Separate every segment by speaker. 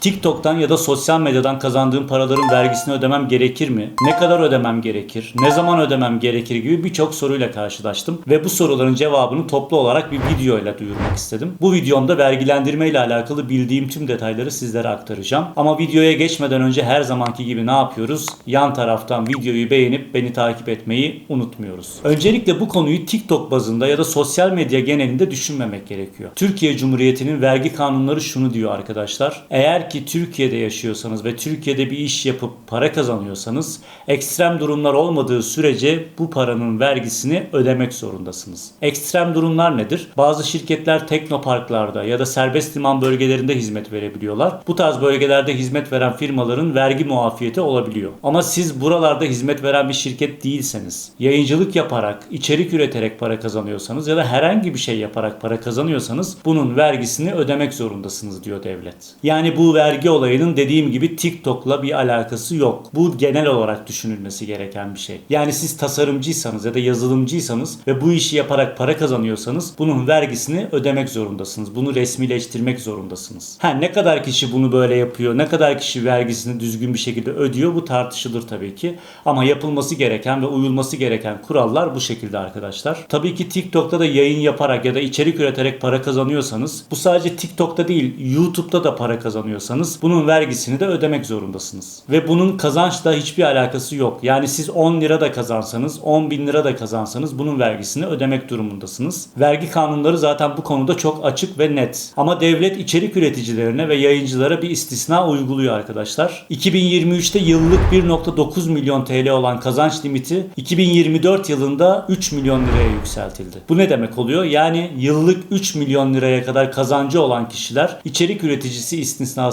Speaker 1: TikTok'tan ya da sosyal medyadan kazandığım paraların vergisini ödemem gerekir mi? Ne kadar ödemem gerekir? Ne zaman ödemem gerekir gibi birçok soruyla karşılaştım ve bu soruların cevabını toplu olarak bir videoyla duyurmak istedim. Bu videomda vergilendirme ile alakalı bildiğim tüm detayları sizlere aktaracağım. Ama videoya geçmeden önce her zamanki gibi ne yapıyoruz? Yan taraftan videoyu beğenip beni takip etmeyi unutmuyoruz. Öncelikle bu konuyu TikTok bazında ya da sosyal medya genelinde düşünmemek gerekiyor. Türkiye Cumhuriyeti'nin vergi kanunları şunu diyor arkadaşlar. Eğer ki Türkiye'de yaşıyorsanız ve Türkiye'de bir iş yapıp para kazanıyorsanız ekstrem durumlar olmadığı sürece bu paranın vergisini ödemek zorundasınız. Ekstrem durumlar nedir? Bazı şirketler teknoparklarda ya da serbest liman bölgelerinde hizmet verebiliyorlar. Bu tarz bölgelerde hizmet veren firmaların vergi muafiyeti olabiliyor. Ama siz buralarda hizmet veren bir şirket değilseniz, yayıncılık yaparak, içerik üreterek para kazanıyorsanız ya da herhangi bir şey yaparak para kazanıyorsanız bunun vergisini ödemek zorundasınız diyor devlet. Yani bu vergi olayının dediğim gibi TikTok'la bir alakası yok. Bu genel olarak düşünülmesi gereken bir şey. Yani siz tasarımcıysanız ya da yazılımcıysanız ve bu işi yaparak para kazanıyorsanız bunun vergisini ödemek zorundasınız. Bunu resmileştirmek zorundasınız. Ha ne kadar kişi bunu böyle yapıyor, ne kadar kişi vergisini düzgün bir şekilde ödüyor bu tartışılır tabii ki. Ama yapılması gereken ve uyulması gereken kurallar bu şekilde arkadaşlar. Tabii ki TikTok'ta da yayın yaparak ya da içerik üreterek para kazanıyorsanız bu sadece TikTok'ta değil YouTube'da da para kazanıyorsanız bunun vergisini de ödemek zorundasınız. Ve bunun kazançla hiçbir alakası yok. Yani siz 10 lira da kazansanız 10 bin lira da kazansanız bunun vergisini ödemek durumundasınız. Vergi kanunları zaten bu konuda çok açık ve net. Ama devlet içerik üreticilerine ve yayıncılara bir istisna uyguluyor arkadaşlar. 2023'te yıllık 1.9 milyon TL olan kazanç limiti 2024 yılında 3 milyon liraya yükseltildi. Bu ne demek oluyor? Yani yıllık 3 milyon liraya kadar kazancı olan kişiler içerik üreticisi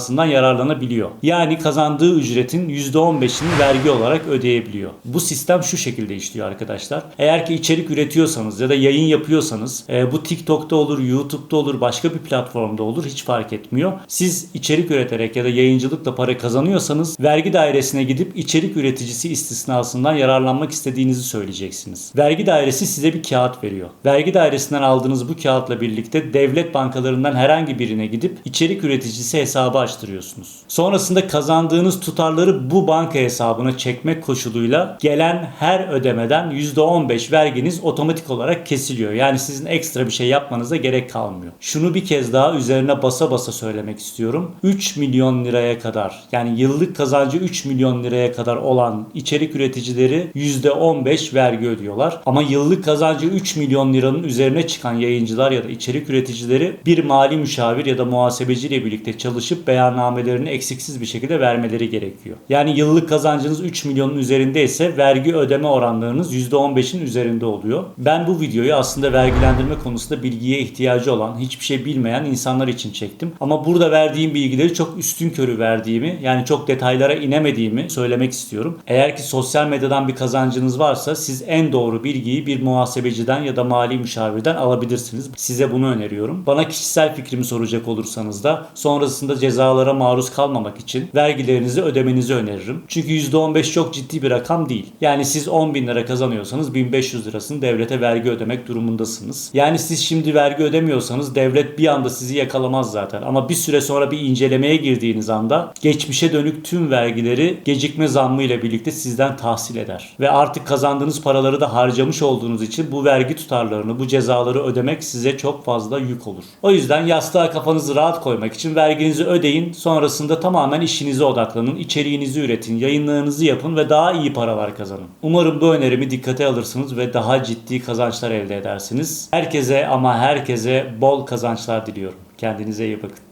Speaker 1: istisnasından yararlanabiliyor. Yani kazandığı ücretin %15'ini vergi olarak ödeyebiliyor. Bu sistem şu şekilde işliyor arkadaşlar. Eğer ki içerik üretiyorsanız ya da yayın yapıyorsanız e, bu TikTok'ta olur, YouTube'da olur, başka bir platformda olur hiç fark etmiyor. Siz içerik üreterek ya da yayıncılıkla para kazanıyorsanız vergi dairesine gidip içerik üreticisi istisnasından yararlanmak istediğinizi söyleyeceksiniz. Vergi dairesi size bir kağıt veriyor. Vergi dairesinden aldığınız bu kağıtla birlikte devlet bankalarından herhangi birine gidip içerik üreticisi hesabı açtırıyorsunuz. Sonrasında kazandığınız tutarları bu banka hesabına çekmek koşuluyla gelen her ödemeden %15 verginiz otomatik olarak kesiliyor. Yani sizin ekstra bir şey yapmanıza gerek kalmıyor. Şunu bir kez daha üzerine basa basa söylemek istiyorum. 3 milyon liraya kadar yani yıllık kazancı 3 milyon liraya kadar olan içerik üreticileri %15 vergi ödüyorlar. Ama yıllık kazancı 3 milyon liranın üzerine çıkan yayıncılar ya da içerik üreticileri bir mali müşavir ya da muhasebeci ile birlikte çalışıp beyannamelerini eksiksiz bir şekilde vermeleri gerekiyor. Yani yıllık kazancınız 3 milyonun üzerinde ise vergi ödeme oranlarınız %15'in üzerinde oluyor. Ben bu videoyu aslında vergilendirme konusunda bilgiye ihtiyacı olan, hiçbir şey bilmeyen insanlar için çektim. Ama burada verdiğim bilgileri çok üstün körü verdiğimi, yani çok detaylara inemediğimi söylemek istiyorum. Eğer ki sosyal medyadan bir kazancınız varsa siz en doğru bilgiyi bir muhasebeciden ya da mali müşavirden alabilirsiniz. Size bunu öneriyorum. Bana kişisel fikrimi soracak olursanız da sonrasında cezalara maruz kalmamak için vergilerinizi ödemenizi öneririm. Çünkü %15 çok ciddi bir rakam değil. Yani siz 10 bin lira kazanıyorsanız 1500 lirasını devlete vergi ödemek durumundasınız. Yani siz şimdi vergi ödemiyorsanız devlet bir anda sizi yakalamaz zaten. Ama bir süre sonra bir incelemeye girdiğiniz anda geçmişe dönük tüm vergileri gecikme zammı ile birlikte sizden tahsil eder. Ve artık kazandığınız paraları da harcamış olduğunuz için bu vergi tutarlarını, bu cezaları ödemek size çok fazla yük olur. O yüzden yastığa kafanızı rahat koymak için verginizi ödeyin. Sonrasında tamamen işinize odaklanın, içeriğinizi üretin, yayınlarınızı yapın ve daha iyi paralar kazanın. Umarım bu önerimi dikkate alırsınız ve daha ciddi kazançlar elde edersiniz. Herkese ama herkese bol kazançlar diliyorum. Kendinize iyi bakın.